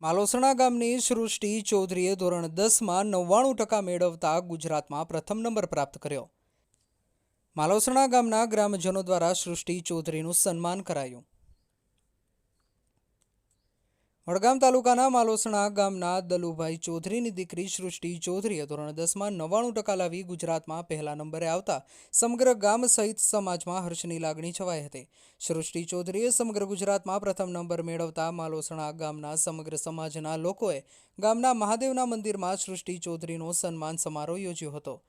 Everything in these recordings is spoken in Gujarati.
માલોસણા ગામની સૃષ્ટિ ચૌધરીએ ધોરણ દસમાં નવ્વાણું ટકા મેળવતા ગુજરાતમાં પ્રથમ નંબર પ્રાપ્ત કર્યો. માલોસણા ગામના ગ્રામજનો દ્વારા સૃષ્ટિ ચૌધરીનું સન્માન કરાયું. વડગામ તાલુકાના માલોસણા ગામના દલુભાઈ ચૌધરીની દીકરી સૃષ્ટિ ચૌધરીએ ધોરણ દસમાં નવ્વાણું ટકા લાવી ગુજરાતમાં પહેલા નંબરે આવતા સમગ્ર ગામ સહિત સમાજમાં હર્ષની લાગણી છવાઈ હતી. સૃષ્ટિ ચૌધરીએ સમગ્ર ગુજરાતમાં પ્રથમ નંબર મેળવતા માલોસણા ગામના સમગ્ર સમાજના લોકોએ ગામના મહાદેવના મંદિરમાં સૃષ્ટિ ચૌધરીનો સન્માન સમારોહ યોજ્યો હતો.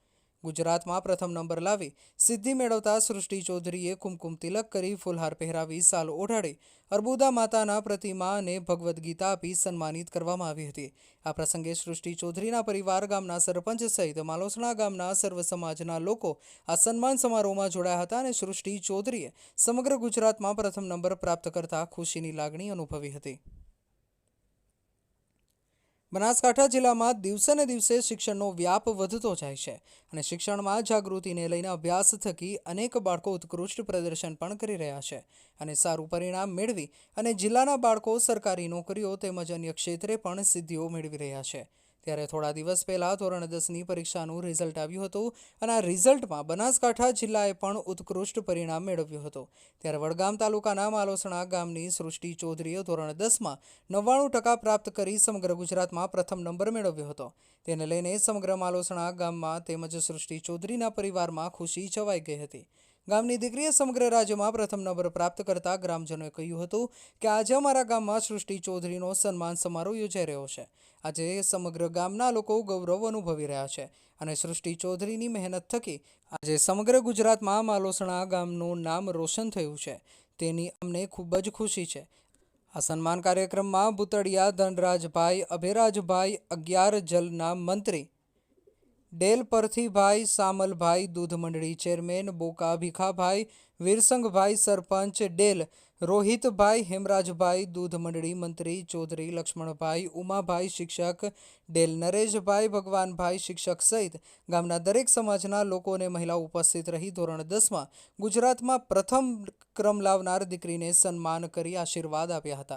ગુજરાતમાં પ્રથમ નંબર લાવી સિદ્ધિ મેળવતા સૃષ્ટિ ચૌધરીએ કુમકુમ તિલક કરી ફૂલહાર પહેરાવી સાલ ઓઢાડી. અર્બુદા માતાના પ્રતિમા અને ભગવદ્ ગીતા આપી સન્માનિત કરવામાં આવી હતી. આ પ્રસંગે સૃષ્ટિ ચૌધરીના પરિવાર, ગામના સરપંચ સહિત માલોસણા ગામના સર્વ સમાજના લોકો આ સન્માન સમારોહમાં જોડાયા હતા અને સૃષ્ટિ ચૌધરીએ સમગ્ર ગુજરાતમાં પ્રથમ નંબર પ્રાપ્ત કરતા ખુશીની લાગણી અનુભવી હતી. બનાસકાંઠા જિલ્લામાં દિવસે ને દિવસે શિક્ષણનો વ્યાપ વધતો જાય છે અને શિક્ષણમાં જાગૃતિને લઈને અભ્યાસ થકી અનેક બાળકો ઉત્કૃષ્ટ પ્રદર્શન પણ કરી રહ્યા છે અને સારું પરિણામ મેળવી અને જિલ્લાના બાળકો સરકારી નોકરીઓ તેમજ અન્ય ક્ષેત્રે પણ સિદ્ધિઓ મેળવી રહ્યા છે. ત્યારે થોડા દિવસ પહેલાં ધોરણ દસની પરીક્ષાનું રિઝલ્ટ આવ્યું હતું અને આ રિઝલ્ટમાં બનાસકાંઠા જિલ્લાએ પણ ઉત્કૃષ્ટ પરિણામ મેળવ્યું હતું. ત્યારે વડગામ તાલુકાના માલોસણા ગામની સૃષ્ટિ ચૌધરીએ ધોરણ દસમાં નવ્વાણું ટકા પ્રાપ્ત કરી સમગ્ર ગુજરાતમાં પ્રથમ નંબર મેળવ્યો હતો. તેને લઈને સમગ્ર માલોસણા ગામમાં તેમજ સૃષ્ટિ ચૌધરીના પરિવારમાં ખુશી છવાઈ ગઈ હતી. ગામની દીકરીએ સમગ્ર રાજ્યમાં પ્રથમ નંબર પ્રાપ્ત કરતા ગ્રામજનોએ કહ્યું હતું કે આજે અમારા ગામમાં સૃષ્ટિ ચૌધરીનો સન્માન સમારોહ યોજાઈ રહ્યો છે. આજે સમગ્ર ગામના લોકો ગૌરવ અનુભવી રહ્યા છે અને સૃષ્ટિ ચૌધરીની મહેનત થકી આજે સમગ્ર ગુજરાતમાં માલોસણા ગામનું નામ રોશન થયું છે. તેની અમને ખૂબ જ ખુશી છે. આ સન્માન કાર્યક્રમમાં ભૂતળિયા ધનરાજભાઈ, અભેરાજભાઈ અગિયાર જલના મંત્રી ડેલ પરથીભાઈ, સામલભાઈ દૂધ મંડળી ચેરમેન બોકા ભીખાભાઈ વીરસંગભાઈ સરપંચ, ડેલ રોહિતભાઈ, હેમરાજભાઈ દૂધ મંડળી મંત્રી, ચૌધરી લક્ષ્મણભાઈ, ઉમાભાઈ શિક્ષક, ડેલ નરેશભાઈ ભગવાનભાઈ શિક્ષક સહિત ગામના દરેક સમાજના લોકો અને મહિલાઓ ઉપસ્થિત રહી ધોરણ દસમાં ગુજરાતમાં પ્રથમ ક્રમ લાવનાર દીકરીને સન્માન કરી આશીર્વાદ આપ્યા હતા.